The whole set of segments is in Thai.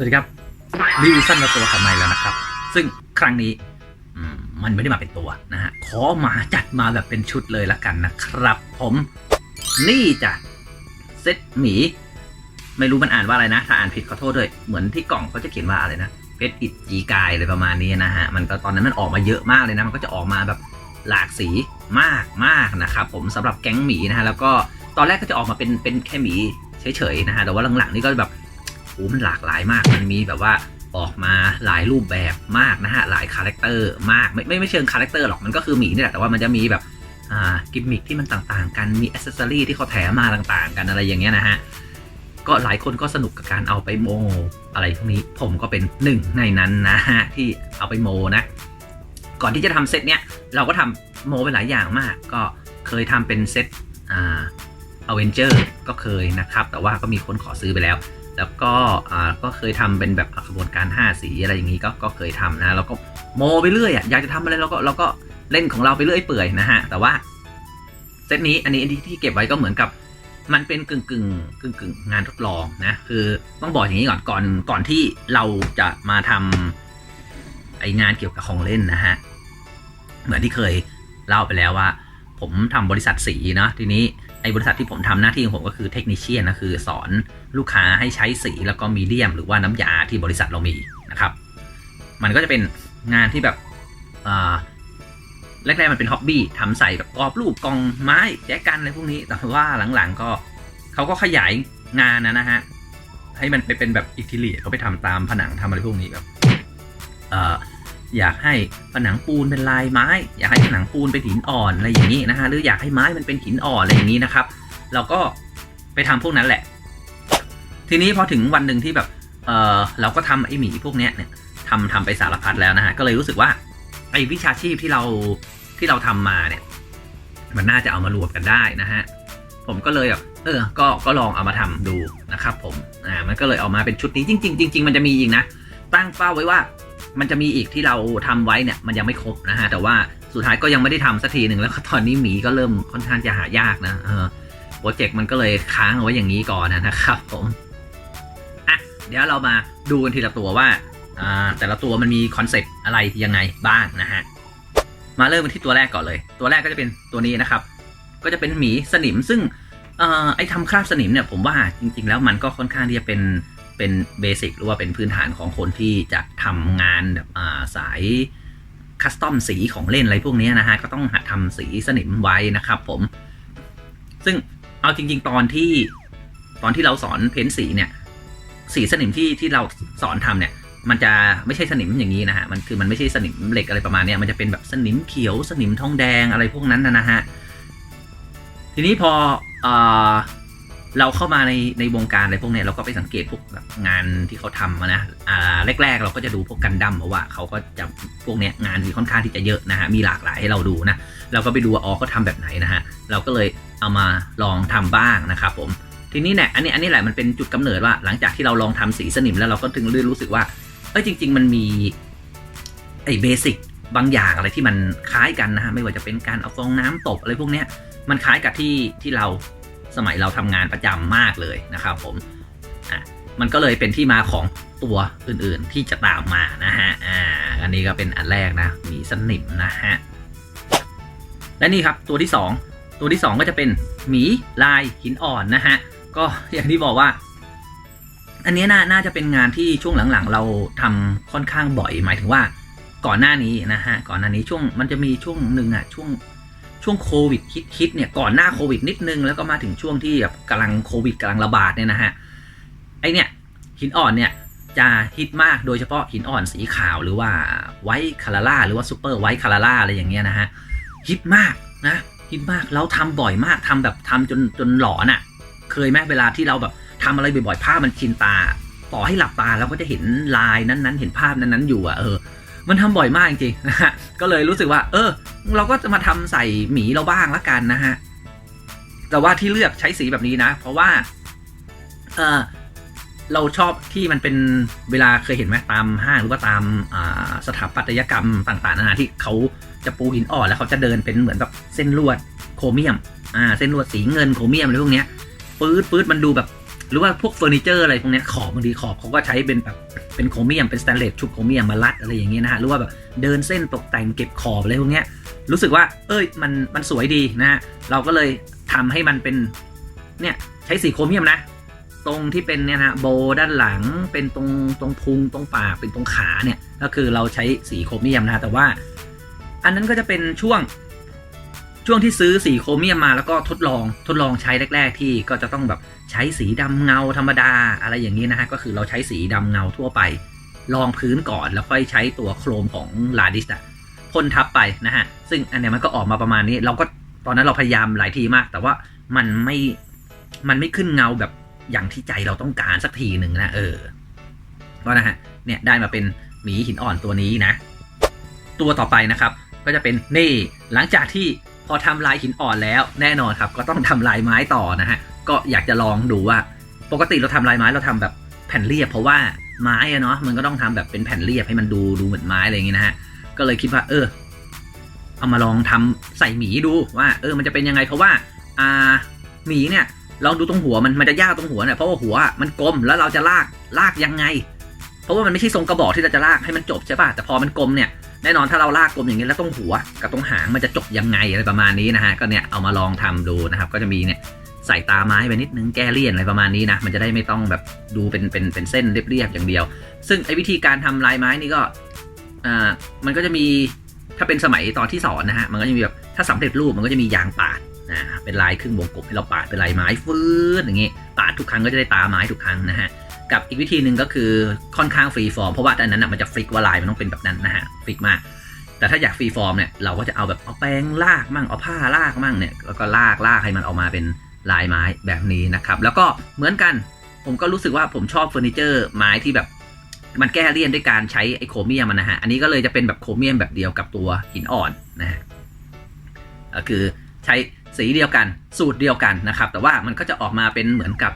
วัสดีครับรีวิวสั้นมาตัวขับใหม่แล้วนะครับ ซึ่งครั้งนี้มันไม่ได้มาเป็นตัวนะฮะขอมาจัดมาแบบเป็นชุดเลยละกันนะครับ ผมนี่จ้ะเซตหมี ไม่รู้มันอ่านว่าอะไรนะ ถ้าอ่านผิดขอโทษด้วย เหมือนที่กล่องเขาจะเขียนว่าอะไรนะเพชรอิดจีกายอะไรประมาณนี้นะฮะมันก็ตอนนั้นมันออกมาเยอะมากเลยนะ มันก็จะออกมาแบบหลากสีมากมากนะครับผมสำหรับแก๊งหมีนะฮะแล้วก็ตอนแรกก็จะออกมาเป็นเป็นแค่หมีเฉยๆนะฮะแต่ว่าหลังๆนี่ก็แบบ อ้มันหลากหลายมาก มันมีแบบว่าออกมาหลายรูปแบบมากนะฮะ หลายคาแรคเตอร์มาก ไม่ไม่ไม่เชิงคาแรคเตอร์หรอก มันก็คือหมีนี่แหละ แต่ว่ามันจะมีแบบ อ่า กิมมิคที่มันต่างๆ กัน มีอ c เซสซอรี่ที่เขาแถมมาต่างๆ กันอะไรอย่างเงี้ยนะฮะ ก็หลายคนก็สนุกกับการเอาไปโม อะไรพวกนี้ ผมก็เป็นหนึ่งในนั้นนะฮะที่เอาไปโมนะ ก่อนที่จะทำเซตเนี้ย เราก็ทำโมไปหลายอย่างมาก ก็เคยทำเป็นเซต อ่าอเวนเจอร์ก็เคยนะครับ แต่ว่าก็มีคนขอซื้อไปแล้ว แล้วก็อ่าก็เคยทำเป็นแบบกระบวนการ 5 สีอะไรอย่างนี้ก็ก็เคยทำนะแล้วก็โมไปเรื่อยอะอยากจะทำอะไรเราก็เราก็เล่นของเราไปเรื่อยเปื่อยนะฮะแต่ว่าเซตนี้อันนี้อันนี้ที่เก็บไว้ก็เหมือนกับมันเป็นกึ่งกึ่งกึ่งกึ่งงานทดลองนะคือต้องบอกอย่างนี้ก่อนก่อนก่อนที่เราจะมาทำไองานเกี่ยวกับของเล่นนะฮะเหมือนที่เคยเล่าไปแล้วว่า ผมทำบริษัทสีเนาะทีนี้ไอ้บริษัทที่ผมทำหน้าที่ของผมก็คือเทคนิชเชียนนะคือสอน ลูกค้าให้ใช้สีแล้วก็มีเดียม หรือว่าน้ำยาที่บริษัทเรามีนะครับ มันก็จะเป็นงานที่แบบแรกๆมันเป็นฮ็อบบี้ทำใส่แบบกรอบรูปกองไม้แจกันอะไรพวกนี้ แต่ว่าหลังๆก็เขาก็ขยายงานนะนะฮะให้มันไปเป็นแบบอิทิลีเขาไปทำตามผนังทำอะไรพวกนี้แบบเอ่ออยากให้ผนังปูนเป็นลายไม้ อยากให้ผนังปูนเป็นหินอ่อนอะไรอย่างนี้นะฮะหรืออยากให้ไม้มันเป็นหินอ่อนอะไรอย่างนี้นะครับ เราก็ไปทำพวกนั้นแหละ ทีนี้พอถึงวันหนึ่งที่แบบเออเราก็ทำไอหมีพวกเนี้ยเนี่ยทำทำไปสารพัดแล้วนะฮะก็เลยรู้สึกว่าไอวิชาชีพที่เราที่เราทำมาเนี่ย มันน่าจะเอามารวมกันได้นะฮะผมก็เลยแบบเออ ก็ก็ลองเอามาทำดูนะครับ ผมอ่ามันก็เลยออกมาเป็นชุดนี้จริงๆจริงๆมันจะมีอีกนะตั้งเป้าไว้ว่ามันจะมีอีกที่เราทำไว้เนี่ยมันยังไม่ครบนะฮะแต่ว่าสุดท้ายก็ยังไม่ได้ทำสักทีหนึ่งแล้วตอนนี้หมีก็เริ่มค่อนข้างจะหายากนะเออโปรเจกต์มันก็เลยค้างเอาไว้อย่างนี้ก่อนนะครับผมอ เดี๋ยวเรามาดูกันทีละตัวว่าแต่ละตัวมันมีคอนเซ็ปต์อะไรยังไงบ้างนะฮะ มาเริ่มกันที่ตัวแรกก่อนเลย ตัวแรกก็จะเป็นตัวนี้นะครับ ก็จะเป็นหมีสนิมซึ่งออไอ้ทำคราบสนิมเนี่ยผมว่าจริง ๆ แล้วมันก็ค่อนข้างที่จะเป็นเป็นเบสิกหรือว่าเป็นพื้นฐานของคนที่จะทำงานแบบาสายคัสตอมสีของเล่นอะไรพวกนี้นะฮะ ก็ต้องหัดทำสีสนิมไว้นะครับผม ซึ่งเอาจริง ๆ ตอนที่ตอนที่เราสอนเพ้นสีเนี่ย สีสนิมที่ที่เราสอนทำเนี่ยมันจะไม่ใช่สนิมอย่างนี้นะฮะ มันคือมันไม่ใช่สนิมเหล็กอะไรประมาณเนี้ยมันจะเป็นแบบสนิมเขียว สนิมทองแดงอะไรพวกนั้นนะนะฮะ ทีนี้พอเออเราเข้ามาในในวงการอะไรพวกเนี้ยเราก็ไปสังเกตพวกแบบงานที่เขาทำนะอ่าแรก ๆ เราก็จะดูพวกกันดั้มเพราะว่าเขาก็จะพวกเนี้ยงานที่ค่อนข้างที่จะเยอะนะฮะ มีหลากหลายให้เราดูนะ เราก็ไปดูว่าอ๋อเขาทำแบบไหนนะฮะ เราก็เลยเอามาลองทำบ้างนะครับผม ทีนี้เนี่ยอันนี้อันนี้แหละมันเป็นจุดกำเนิดว่า หลังจากที่เราลองทำสีสนิมแล้วเราก็ถึงรู้สึกว่าเอ้ยจริง ๆ มันมีไอ้เบสิกบางอย่างอะไรที่มันคล้ายกันนะฮะไม่ว่าจะเป็นการเอาฟองน้ำตบอะไรพวกเนี้ยมันคล้ายกับที่ที่เราสมัยเราทำงานประจำมากเลยนะครับผมอะมันก็เลยเป็นที่มาของตัวอื่นๆที่จะตามมานะฮะอ่าอันนี้ก็เป็นอันแรกนะมีสนิมนะฮะและนี่ครับตัวที่ 2 ตัวที่ 2 ก็จะเป็นหมีลายหินอ่อนนะฮะ ก็อย่างที่บอกว่า อันนี้น่าน่าจะเป็นงานที่ช่วงหลังๆ เราทำค่อนข้างบ่อย หมายถึงว่าก่อนหน้านี้นะฮะก่อนหน้านี้ช่วงมันจะมีช่วงหนึ่งอะช่วงช่วงโควิดฮิตเนี่ยก่อนหน้าโควิดนิดนึงแล้วก็มาถึงช่วงที่แบบกำลังโควิดกำลังระบาดเนี่ยนะฮะไอเนี่ยหินอ่อนเนี่ยจะฮิตมากโดยเฉพาะหินอ่อนสีขาวหรือว่าไวท์คาราล่าหรือว่าซูเปอร์ไวท์คาราล่าอะไรอย่างเงี้ยนะฮะฮิตมากนะฮิตมากเราทำบ่อยมากทำแบบทำจนจนหลอนอะ่ะ เคยไหมเวลาที่เราแบบทำอะไรบ่อยๆภาพมันชินตา ต่อให้หลับตาเราก็จะเห็นลายนั้นๆ เห็นภาพนั้นๆอยู่อะ่ะเออ มันทำบ่อยมากจริงๆนะฮะก็เลยรู้สึกว่า เออ เราก็จะมาทำใส่หมีเราบ้างละกันนะฮะแต่ว่าที่เลือกใช้สีแบบนี้นะ เพราะว่า เออเราชอบที่มันเป็นเวลาเคยเห็นไหมตามห้างหรือว่าตามาสถาปัตยกรรมต่างๆนานาที่เขาจะปูหินอ่อนแล้วเขาจะเดินเป็นเหมือนแบบเส้นลวดโครเมียม อ่า เส้นลวดสีเงินโครเมียมอะไรพวกเนี้ย ปื๊ดปื๊ดมันดูแบบ หรือว่าพวกเฟอร์นิเจอร์อะไรพวกเนี้ยขอบบางทีขอบเขาก็ใช้เป็นแบบเป็นโครเมียมเป็นสแตนเลสชุบโครเมียมมารัดอะไรอย่างเงี้ยนะฮะหรือว่าแบบเดินเส้นตกแต่งเก็บขอบอะไรพวกเนี้ยรู้สึกว่า เอ้ยมันมันสวยดีนะฮะเราก็เลยทำให้มันเป็นเนี่ยใช้สีโครเมียมนะตรงที่เป็นเนี่ยนะโบด้านหลังเป็นตรงตรงพุงตรงปากเป็นตรงขาเนี่ยก็คือเราใช้สีโครเมียมนะแต่ว่า อันนั้นก็จะเป็นช่วง ช่วงที่ซื้อสีโครเมียมมาแล้วก็ทดลองทดลองใช้แรก ๆ ที่ก็จะต้องแบบใช้สีดำเงาธรรมดาอะไรอย่างนี้นะฮะก็คือเราใช้สีดำเงาทั่วไป ลองพื้นก่อนแล้วค่อยใช้ตัวโครมของลาดิสอะพ่นทับไปนะฮะซึ่งอันเนี้ยมันก็ออกมาประมาณนี้ เราก็ตอนนั้นเราพยายามหลายทีมาก แต่ว่ามันไม่มันไม่ขึ้นเงาแบบอย่างที่ใจเราต้องการสักทีหนึ่งนะเออก็นะฮะเนี่ยได้มาเป็นหมีหินอ่อนตัวนี้นะ ตัวต่อไปนะครับก็จะเป็นนี่หลังจากที่ พอทำลายหินอ่อนแล้วแน่นอนครับ ก็ต้องทำลายไม้ต่อนะฮะก็อยากจะลองดูว่า ปกติเราทำลายไม้เราทำแบบแผ่นเรียบ เพราะว่าไม้อะเนาะมันก็ต้องทำแบบเป็นแผ่นเรียบให้มันดูดูเหมือนไม้อะไรอย่างงี้นะฮะก็เลยคิดว่า เออ เอามาลองทำใส่หมีดูว่า เออ มันจะเป็นยังไงเพราะว่าอ่าหมีเนี่ยลองดูตรงหัวมันมันจะยากตรงหัวเนี่ยเพราะว่าหัวมันกลมแล้วเราจะลากลากยังไง เพราะว่ามันไม่ใช่ทรงกระบอกที่เราจะลากให้มันจบใช่ป่ะแต่พอมันกลมเนี่ย แน่นอนถ้าเราลากกลมอย่างนี้แล้วตรงหัวกับตรงหางมันจะจบยังไงอะไรประมาณนี้นะฮะก็เนี่ยเอามาลองทำดูนะครับ ก็จะมีเนี่ยใส่ตาไม้ไปนิดนึงแก้เลี่ยนอะไรประมาณนี้นะมันจะได้ไม่ต้องแบบดูเป็นเป็นเป็นเส้นเรียบๆอย่างเดียว ซึ่งไอ้วิธีการทำลายไม้นี่ก็อ่ามันก็จะมีถ้าเป็นสมัยตอนที่สอนนะฮะมันก็จะมีแบบถ้าสำเร็จรูปมันก็จะมียางปาดนะเป็นลายครึ่งวงกลมให้เราปาดเป็นลายไม้ฟืดอย่างงี้ปาดทุกครั้งก็จะได้ตาไม้ทุกครั้งนะฮะ กับอีกวิธีหนึ่งก็คือค่อนข้างฟรีฟอร์มเพราะว่าอันนั้นนะมันจะฟิกว่าลายมันต้องเป็นแบบนั้นนะฮะฟิกมาก แต่ถ้าอยากฟรีฟอร์มเนี่ยเราก็จะเอาแบบเอาแป้งลากมั่งเอาผ้าลากมั่งเนี่ยแล้วก็ลากลากให้มันออกมาเป็นลายไม้แบบนี้นะครับ แล้วก็เหมือนกันผมก็รู้สึกว่าผมชอบเฟอร์นิเจอร์ไม้ที่แบบมันแก้เลี่ยนด้วยการใช้ไอ้โครเมียมมันนะฮะ อันนี้ก็เลยจะเป็นแบบโครเมียมแบบเดียวกับตัวหินอ่อนนะฮะก็คือใช้สีเดียวกันสูตรเดียวกันนะครับ แต่ว่ามันก็จะออกมาเป็นเหมือนกับ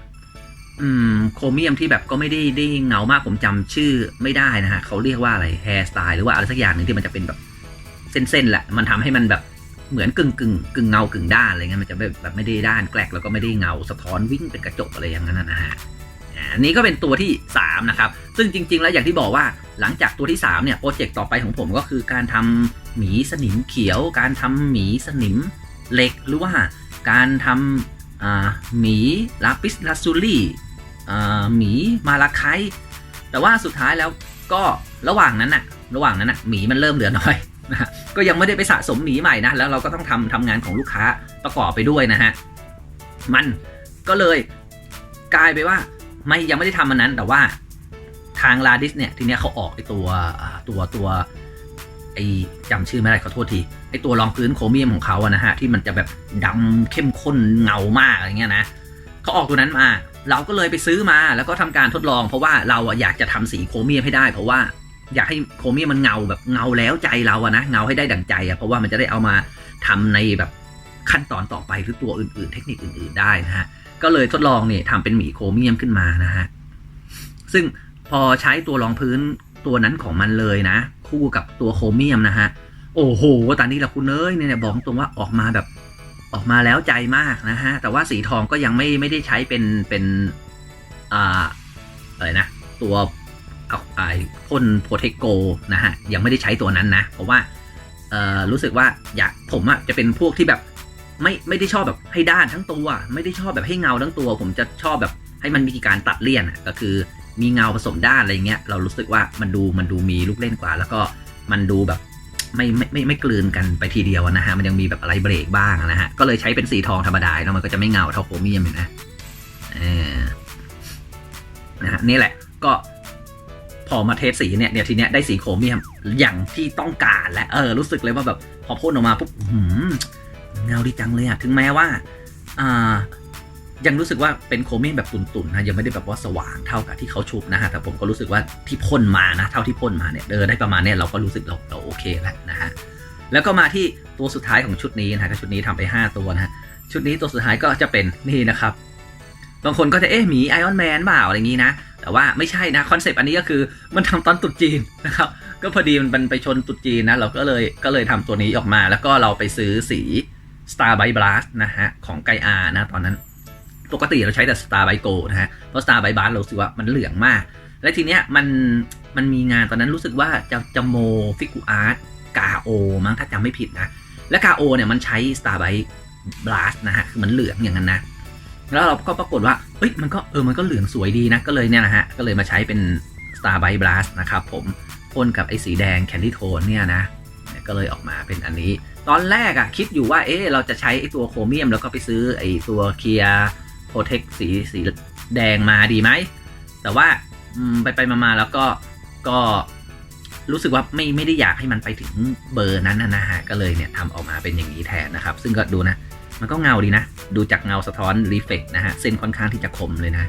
อืมโครเมียมที่แบบก็ไม่ได้ได้เงามากผมจำชื่อไม่ได้นะฮะเขาเรียกว่าอะไรแฮร์สไตล์หรือว่าอะไรสักอย่างหนึ่งที่มันจะเป็นแบบเส้นๆแหละมันทำให้มันแบบเหมือนกึ่งกึ่งกึ่งเงากึ่งด้านอะไรเงี้ยมันจะแบบแบบไม่ได้ด้านแกลกแล้วก็ไม่ได้เงาสะท้อนวิ่งเป็นกระจกอะไรอย่างนั้นนะฮะอันนี้ก็เป็นตัวที่ 3 นะครับ ซึ่งจริง ๆ แล้วอย่างที่บอกว่าหลังจากตัวที่ 3 เนี่ยโปรเจกต์ต่อไปของผมก็คือการทำหมีสนิมเขียว การทำหมีสนิมเหล็กหรือว่าการทำอ่า หมีลาปิสลาซูลี่หมีมาลาไคแต่ว่าสุดท้ายแล้วก็ระหว่างนั้นน่ะ ระหว่างนั้นน่ะหมีมันเริ่มเหลือน้อยนะฮะก็ยังไม่ได้ไปสะสมหมีใหม่นะ แล้วเราก็ต้องทำทำงานของลูกค้าประกอบไปด้วยนะฮะ มันก็เลยกลายไปว่าไม่ยังไม่ได้ทำมันนั้นแต่ว่าทางลาดิสเนี่ยทีเนี้ยเขาออกไอตัวอ่าตัวตัว ไอจำชื่อไม่ได้ขอโทษทีไอตัวรองพื้นโครเมียมของเขาอะนะฮะที่มันจะแบบดำเข้มข้นเงามากอะไรเงี้ยนะเขาออกตัวนั้นมา เราก็เลยไปซื้อมาแล้วก็ทำการทดลอง เพราะว่าเราอยากจะทำสีโครเมียมให้ได้ เพราะว่าอยากให้โครเมียมมันเงาแบบเงาแล้วใจเราอะนะเงาให้ได้ดั่งใจอะเพราะว่ามันจะได้เอามาทำในแบบขั้นตอนต่อไปหรือตัวอื่น ๆ เทคนิคอื่น ๆได้นะฮะก็เลยทดลองเนี่ยทำเป็นหมีโครเมียมขึ้นมานะฮะซึ่งพอใช้ตัวรองพื้นตัวนั้นของมันเลยนะ คู่กับตัวโครเมียมนะฮะ โอ้โหตอนนี้ละคุณเอ้ยเนี่ยบอกตรงว่าออกมาแบบออกมาแล้วใจมากนะฮะ แต่ว่าสีทองก็ยังไม่ไม่ได้ใช้เป็นเป็นอ่าอะไรนะ ตัวเอาไอ้พ่นโพเทคโกนะฮะ ยังไม่ได้ใช้ตัวนั้นนะ เพราะว่าเอ่อรู้สึกว่าอยากผมอะจะเป็นพวกที่แบบไม่ไม่ได้ชอบแบบให้ด้านทั้งตัว ไม่ได้ชอบแบบให้เงาทั้งตัว ผมจะชอบแบบให้มันมีการตัดเลี่ยนอะก็คือ มีเงาผสมด้านอะไรเงี้ยเรารู้สึกว่ามันดูมันดูมีลูกเล่นกว่า แล้วก็มันดูแบบไม่ไม่ไม่ไม่กลืนกันไปทีเดียวนะฮะมันยังมีแบบอะไรเบรกบ้างนะฮะก็เลยใช้เป็นสีทองธรรมดาเนาะมันก็จะไม่เงาเท่าโครเมียมนไหมเออนะฮะนี่แหละก็พอมาเทสสีเนี่ยเดี๋ยวทีเนี้ยได้สีโครเมียมอย่างที่ต้องการและเออรู้สึกเลยว่าแบบพอพ่นออกมาปุ๊บเงาดีจังเลยอะถึงแม้ว่า อ่า ยังรู้สึกว่าเป็นโคเมียมแบบตุนๆนะยังไม่ได้แบบว่าสว่างเท่ากับที่เขาชุบนะฮะแต่ผมก็รู้สึกว่าที่พ่นมานะเท่าที่พ่นมาเนี่ยเออได้ประมาณเนี้ยเราก็รู้สึกเราเราโอเคแล้วนะฮะแล้วก็มาที่ตัวสุดท้ายของชุดนี้นะฮะก็ชุดนี้ทำไป 5 ตัวนะฮะชุดนี้ตัวสุดท้ายก็จะเป็นนี่นะครับบางคนก็จะเอ๊ะหมีไอออนแมนเปล่าอะไรอย่างนี้นะแต่ว่าไม่ใช่นะคอนเซปต์อันนี้ก็คือมันทำตอนตรุษจีนนะครับก็พอดีมันไปชนตรุษจีนนะเราก็เลยก็เลยทำตัวนี้ออกมา แล้วก็เราไปซื้อสี Star by Blast นะฮะของไกอานะตอนนั้น ปกติเราใช้แต่ Star by Go นะฮะ เพราะ Star by b a r เราสึกว่ามันเหลืองมาก และทีเนี้ยมันมันมีงานตอนนั้นรู้สึกว่าจะจะโมฟิกูอาร์ตกาโอมั้งถ้าจำไม่ผิดนะ และกาโอเนี่ยมันใช้ Star by Blast นะฮะ คือมันเหลืองอย่างนั้นนะ แล้วเราก็ปรากฏว่าเอ้ยมันก็เออมันก็เหลืองสวยดีนะ ก็เลยเนี่ยนะฮะ ก็เลยมาใช้เป็น Star by Blast นะครับผมพ่นกับไอ้สีแดง Candy Tone เนี่ยนะก็เลยออกมาเป็นอันนี้ ตอนแรกอะคิดอยู่ว่าเอ๊ะเราจะใช้ไอ้ตัวโครเมียมแล้วก็ไปซื้อไอ้ตัวเคลียร์ เทคสีสีแดงมาดีไหม แต่ว่าไปไปมามาแล้วก็ก็รู้สึกว่าไม่ไม่ได้อยากให้มันไปถึงเบอร์นั้นนะฮะก็เลยเนี่ยทำออกมาเป็นอย่างนี้แทนนะครับ ซึ่งก็ดูนะมันก็เงาดีนะ ดูจากเงาสะท้อนรีเฟกนะฮะเส้นค่อนข้างที่จะคมเลยนะ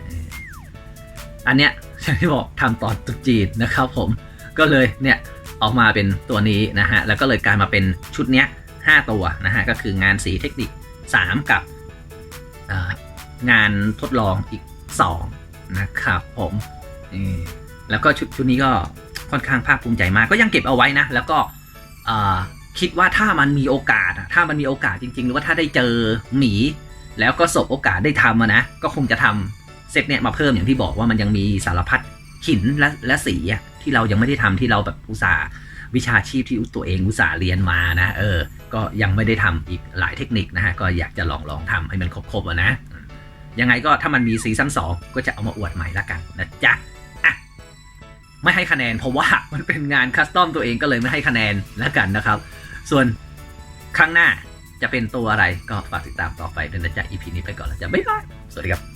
อันเนี้ยอย่างที่บอกทำตอนตุจีนนะครับผมก็เลยเนี่ยออกมาเป็นตัวนี้นะฮะแล้วก็เลยกลายมาเป็นชุดเนี้ย5ตัวนะฮะก็คืองานสีเทคนิค 3 กับ งานทดลองอีก 2 นะครับผมแล้วก็ชุดชุดนี้ก็ค่อนข้างภาคภูมิใจมากก็ยังเก็บเอาไว้นะ แล้วก็คิดว่าถ้ามันมีโอกาสถ้ามันมีโอกาสจริง ๆ หรือว่าถ้าได้เจอหมี แล้วก็สบโอกาสได้ทำนะ ก็คงจะทำเซตเนี่ยมาเพิ่มอย่างที่บอกว่ามันยังมีสารพัดหินและและสีที่เรายังไม่ได้ทำที่เราแบบอุตสาหวิชาชีพที่ตัวเองอุตสาหเรียนมานะ เออ ก็ยังไม่ได้ทำอีกหลายเทคนิคนะฮะ ก็อยากจะลองลองทำให้มันครบๆนะ ยังไงก็ถ้ามันมีซีซั่นสองก็จะเอามาอวดใหม่ละกันนะจ๊ะไม่ให้คะแนนเพราะว่ามันเป็นงานคัสตอมตัวเองก็เลยไม่ให้คะแนนละกันนะครับ ส่วนครั้งหน้าจะเป็นตัวอะไรก็ฝากติดตามต่อไปด้วยนะจ๊ะ EP นี้ไปก่อนแล้วจ้ะบ๊ายบายสวัสดีครับ